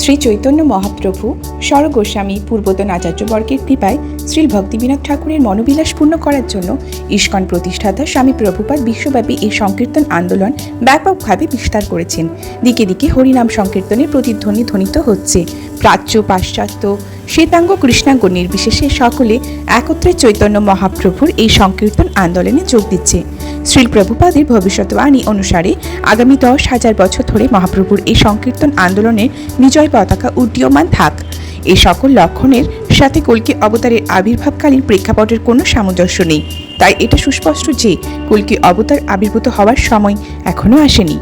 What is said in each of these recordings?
শ্রী চৈতন্য মহাপ্রভু, স্বরগোস্বামী পূর্বতন আচার্যবর্গের কৃপায় শ্রী ভক্তিবিনোদ ঠাকুরের মনোবিলাস পূর্ণ করার জন্য ইস্কন প্রতিষ্ঠাতা স্বামী প্রভুপাদ বিশ্বব্যাপী এই সংকীর্তন আন্দোলন ব্যাপকভাবে বিস্তার করেছেন। দিকে দিকে হরিনাম সংকীর্তনের প্রতিধ্বনি ধ্বনিত হচ্ছে। প্রাচ্য, পাশ্চাত্য শ্বেতাঙ্গ কৃষ্ণাঙ্গ নির্বিশেষে সকলে একত্রে চৈতন্য মহাপ্রভুর এই সংকীর্তন আন্দোলনে যোগ দিচ্ছে। শ্রীল প্রভুপাদের ভবিষ্যৎবাণী অনুসারে আগামী দশ হাজার বছর ধরে মহাপ্রভুর এই সংকীর্তন আন্দোলনের বিজয় পতাকা উড্ডীয়মান থাক। এই সকল লক্ষণের সাথে কলকি অবতারের আবির্ভাবকালীন প্রেক্ষাপটের কোনো সামঞ্জস্য নেই। তাই এটা সুস্পষ্ট যে কলকি অবতার আবির্ভূত হওয়ার সময় এখনও আসেনি।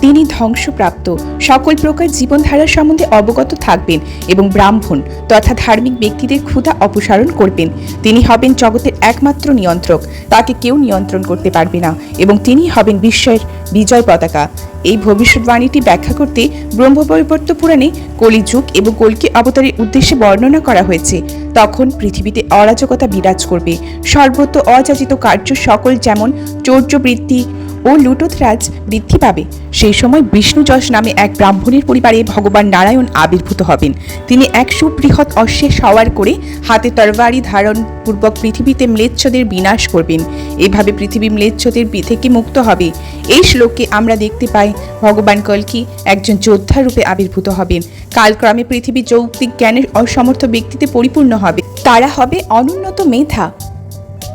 তিনি ধ্বংসপ্রাপ্ত। সকল প্রকার জীবনধারা সম্বন্ধে অবগত থাকবেন এবং ব্রাহ্মণ তথা ধার্মিক ব্যক্তিদের ক্ষুধা অপসারণ করবেন। তিনি হবেন জগতের একমাত্র নিয়ন্ত্রক। তাকে কেউ নিয়ন্ত্রণ করতে পারবে না এবং তিনি হবেন বিশ্বের বিজয় পতাকা। এই ভবিষ্যৎবাণীটি ব্যাখ্যা করতে ব্রহ্মবৈবর্ত পুরাণে কলিযুগ এবং কলকি অবতারের উদ্দেশ্যে বর্ণনা করা হয়েছে। তখন পৃথিবীতে অরাজকতা বিরাজ করবে। সর্বত্র অযাচিত কার্য সকল যেমন চৌর্যবৃত্তি ও লুটোথরাজ বৃদ্ধি পাবে। সেই সময় বিষ্ণুযশ নামে এক ব্রাহ্মণের পরিবারে ভগবান নারায়ণ আবির্ভূত হবেন। তিনি এক সুবৃহৎ অশ্বে সওয়ার করে হাতে তরবারি ধারণ পূর্বক পৃথিবীতে ম্লেচ্ছদের বিনাশ করবেন। এভাবে পৃথিবী ম্লেচ্ছদের থেকে মুক্ত হবে। এই শ্লোকে আমরা দেখতে পাই, ভগবান কল্কি একজন যোদ্ধা রূপে আবির্ভূত হবেন। কালক্রমে পৃথিবী যৌক্তিক জ্ঞানের অসমর্থ ব্যক্তিতে পরিপূর্ণ হবে। তারা হবে অনুন্নত মেধা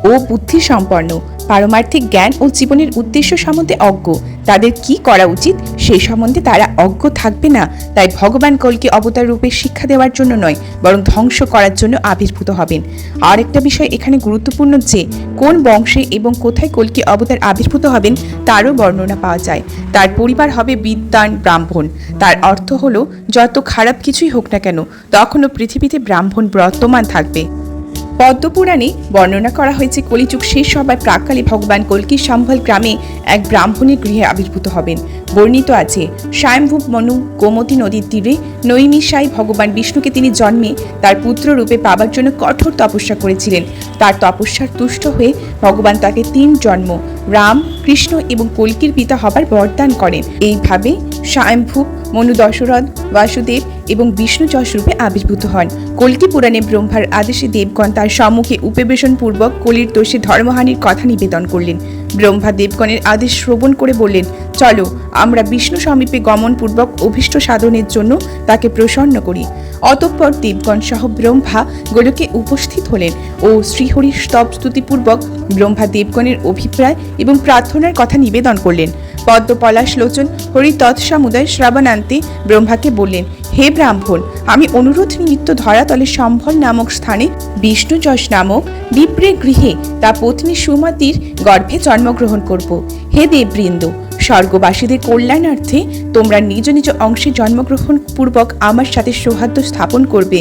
ও বুদ্ধি সম্পন্ন পারমার্থিক জ্ঞান ও জীবনের উদ্দেশ্য সম্বন্ধে অজ্ঞ। তাদের কি করা উচিত? সেই সম্বন্ধে তারা অজ্ঞ থাকবে না। তাই ভগবান কলকে অবতার রূপে শিক্ষা দেওয়ার জন্য নয়, বরং ধ্বংস করার জন্য আবির্ভূত হবেন। আর একটা বিষয় এখানে গুরুত্বপূর্ণ যে, কোন বংশে এবং কোথায় কলকি অবতার আবির্ভূত হবেন তারও বর্ণনা পাওয়া যায়। তার পরিবার হবে বিদ্বান ব্রাহ্মণ। তার অর্থ হলো, যত খারাপ কিছুই হোক না কেন, তখনও পৃথিবীতে ব্রাহ্মণ বর্তমান থাকবে। পদ্মপুরাণে বর্ণনা করা হয়েছে, কলিযুগ শেষ হবার প্রাককালে ভগবান কল্কির সম্ভল গ্রামে এক ব্রাহ্মণের গৃহে আবির্ভূত হবেন। বর্ণিত আছে স্বয়ংভূপ মনু গোমতী নদীর তীরে নৈমিষায় ভগবান বিষ্ণুকে তিনি জন্মে তার পুত্র রূপে পাবার জন্য কঠোর তপস্যা করেছিলেন। তার তপস্যার তুষ্ট হয়ে ভগবান তাকে তিন জন্ম, রাম, কৃষ্ণ এবং কল্কির পিতা হবার বরদান করেন। এইভাবে স্বয়ংভূপ মনু দশরথ, বাসুদেব এবং বিষ্ণু যশ রূপে আবির্ভূত হন। কল্কি পুরাণে ব্রহ্মার আদেশে দেবগণ তার সম্মুখে উপবেশন পূর্বক কলির দোষে ধর্মহানির কথা নিবেদন করলেন। ব্রহ্মা দেবগণের আদেশ শ্রবণ করে বললেন, চলো, আমরা বিষ্ণু সমীপে গমনপূর্বক অভীষ্ট সাধনের জন্য তাকে প্রসন্ন করি। অতঃপর দেবগণ সহ ব্রহ্মা গোলকে উপস্থিত হলেন ও শ্রীহরির স্তব স্তুতিপূর্বক ব্রহ্মা দেবগণের অভিপ্রায় এবং প্রার্থনার কথা নিবেদন করলেন। পদ্মপলাশ লোচন হরি তৎসমুদয় শ্রাবণান্তে ব্রহ্মাকে বললেন হে ব্রাহ্মণ, আমি অনুরোধ নিমিত্ত ধরাতলে সম্ভল নামক স্থানে বিষ্ণু যশ নামক বিপ্রে গৃহে তা পত্নী সুমতির গর্ভে জন্মগ্রহণ করব। হে দেববৃন্দ, স্বর্গবাসীদের কল্যাণার্থে তোমরা নিজ নিজ অংশে জন্মগ্রহণ পূর্বক আমার সাথে সৌহার্দ্য স্থাপন করবে।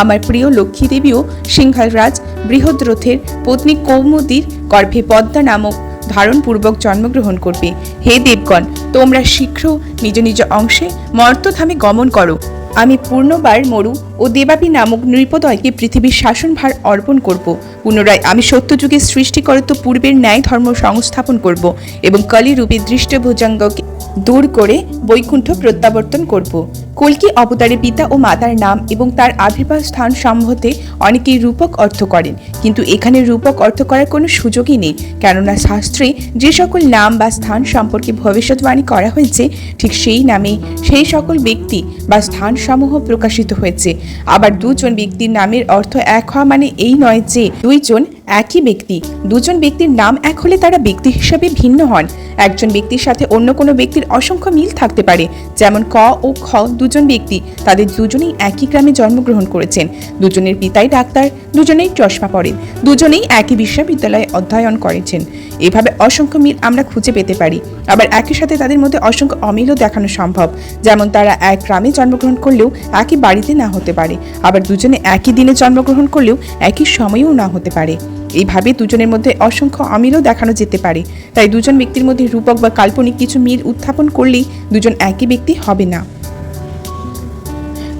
আমার প্রিয় লক্ষ্মী দেবীও সিংহালরাজ বৃহদ্রথের পত্নী কৌমুদীর গর্ভে পদ্মা নামক ধারণপূর্বক জন্মগ্রহণ করবে। হে দেবগণ, তোমরা শীঘ্র নিজ নিজ অংশে মর্তধামে গমন করো। আমি পূর্ণবার মরু ও দেবাপী নামক নৃপদয়কে পৃথিবীর শাসনভার অর্পণ করব। পুনরায় আমি সত্যযুগে সৃষ্টি করত পূর্বের ন্যায় ধর্ম সংস্থাপন করব এবং কলিরূপী দৃষ্টভুজঙ্গকে দূর করে বৈকুণ্ঠ প্রত্যাবর্তন করব। কল্কি অবতারের পিতা ও মাতার নাম এবং তার আবির্ভাব স্থান সম্বন্ধে অনেকেই রূপক অর্থ করেন। কিন্তু এখানে রূপক অর্থ করার কোনো সুযোগই নেই, কেননা শাস্ত্রে যে সকল নাম বা স্থান সম্পর্কে ভবিষ্যৎবাণী করা হয়েছে, ঠিক সেই নামেই সেই সকল ব্যক্তি বা স্থানসমূহ প্রকাশিত হয়েছে। আবার দুজন ব্যক্তির নামের অর্থ এক হওয়া মানে এই নয় যে দুইজন একই ব্যক্তি। দুজন ব্যক্তির নাম এক হলে তারা ব্যক্তি হিসাবে ভিন্ন হন। একজন ব্যক্তির সাথে অন্য কোনো ব্যক্তির অসংখ্য মিল থাকতে পারে, যেমন ক ও খ দুজন ব্যক্তি, তাদের দুজনেই একই গ্রামে জন্মগ্রহণ করেছেন। দুজনের পিতাই ডাক্তার, দুজনেই চশমা পরেন, দুজনেই একই বিশ্ববিদ্যালয়ে অধ্যয়ন করেছেন। এভাবে অসংখ্য মিল আমরা খুঁজে পেতে পারি। আবার একই সাথে তাদের মধ্যে অসংখ্য অমিলও দেখানো সম্ভব। যেমন তারা এক গ্রামে জন্মগ্রহণ করলেও একই বাড়িতে না হতে পারে। আবার দুজনে একই দিনে জন্মগ্রহণ করলেও একই সময়েও না হতে পারে। এইভাবে দুজনের মধ্যে অসংখ্য অমিলও দেখানো যেতে পারে। তাই দুজন ব্যক্তির মধ্যে রূপক বা কাল্পনিক কিছু মিল উত্থাপন করলেই দুজন একই ব্যক্তি হবে না।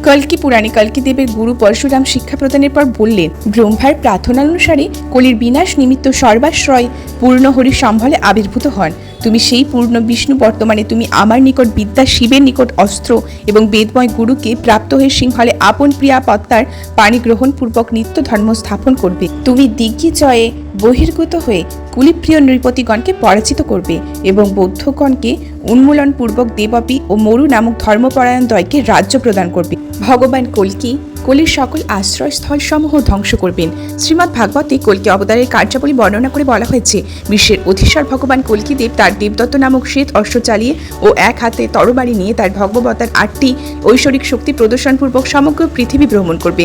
কল্কি পুরাণে কলকি দেবের গুরু পরশুরাম শিক্ষা প্রদানের পর বললেন ব্রহ্মার প্রার্থনা অনুসারে কলির বিনাশ নিমিত্ত সর্বাশ্রয় পূর্ণহরি সম্ভলে আবির্ভূত হন। তুমি সেই পূর্ণ বিষ্ণু বর্তমানে তুমি আমার নিকট বিদ্যা, শিবের নিকট অস্ত্র এবং বেদময় গুরুকে প্রাপ্ত হয়ে সিংহলে আপন প্রিয়া পত্তার পানি গ্রহণ পূর্বক নিত্য ধর্ম স্থাপন করবে। তুমি দিগ্বিজয়ে বহির্গত হয়ে কুলিপ্রিয় নৃপতিগণকে পরাজিত করবে এবং বৌদ্ধগণকে উন্মূলনপূর্বক দেবপী ও মরু নামক ধর্মপরায়ণ দয়কে রাজ্য প্রদান করবে। ভগবান কল্কি কলির সকল আশ্রয়স্থল সমূহ ধ্বংস করবেন। শ্রীমদ্ ভাগবতে কলকি অবতারের কার্যাবলী বর্ণনা করে বলা হয়েছে, বিশ্বের অধীশ্বর ভগবান কলকি দেব তার দেবদত্ত নামক শ্বেত অস্ত্র চালিয়ে ও এক হাতে তরবারি নিয়ে তার ভগবতার আটটি ঐশ্বরিক শক্তি প্রদর্শনপূর্বক সমগ্র পৃথিবী ভ্রমণ করবে।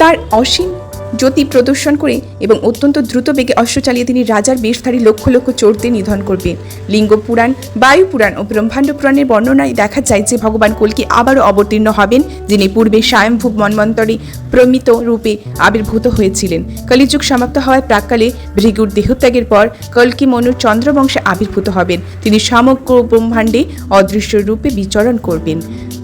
তার অসীম জ্যোতি প্রদর্শন করে এবং অত্যন্ত দ্রুত বেগে অশ্ব চালিয়ে তিনি রাজার বেশধারী লক্ষ লক্ষ চোরদের নিধন করবেন। লিঙ্গ পুরাণ, বায়ু পুরাণ ও ব্রহ্মাণ্ড পুরাণের বর্ণনায় দেখা যায় যে ভগবান কল্কি আবারও অবতীর্ণ হবেন, যিনি পূর্বে স্বয়ংভূ মন্বন্তরে প্রমিত রূপে আবির্ভূত হয়েছিলেন। কলিযুগ সমাপ্ত হওয়ার প্রাককালে ভৃগুর দেহত্যাগের পর কল্কি মনুর চন্দ্রবংশে আবির্ভূত হবেন। তিনি সমগ্র ব্রহ্মাণ্ডে অদৃশ্য রূপে বিচরণ করবেন।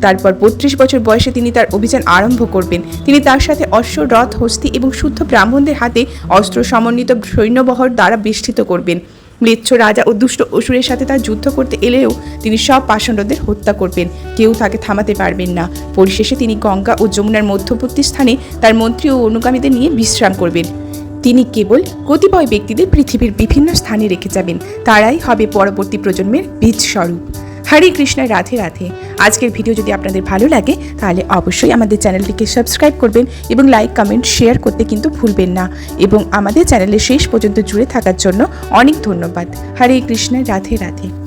তারপর বত্রিশ বছর বয়সে তিনি তার অভিযান আরম্ভ করবেন। তিনি তার সাথে অশ্ব রথ হস্তি এবং শুদ্ধ ব্রাহ্মণদের হাতে অস্ত্র সমন্বিত সৈন্যবহর দ্বারা বেষ্টিত করবেন। মৃচ্ছ রাজা ও দুষ্ট অসুরের সাথে তার যুদ্ধ করতে এলেও তিনি সব পাষণ্ডদের হত্যা করবেন। কেউ তাকে থামাতে পারবেন না। পরিশেষে তিনি গঙ্গা ও যমুনার মধ্যবর্তী স্থানে তার মন্ত্রী ও অনুগামীদের নিয়ে বিশ্রাম করবেন। তিনি কেবল কতিপয় ব্যক্তিদের পৃথিবীর বিভিন্ন স্থানে রেখে যাবেন। তারাই হবে পরবর্তী প্রজন্মের বীজ স্বরূপ হরে কৃষ্ণ, রাধে রাধে। আজকের ভিডিও যদি আপনাদের ভালো লাগে, তাহলে অবশ্যই আমাদের চ্যানেলটিকে সাবস্ক্রাইব করবেন এবং লাইক, কমেন্ট, শেয়ার করতে কিন্তু ভুলবেন না। এবং আমাদের চ্যানেলে শেষ পর্যন্ত জুড়ে থাকার জন্য অনেক ধন্যবাদ। হরে কৃষ্ণ, রাধে রাধে।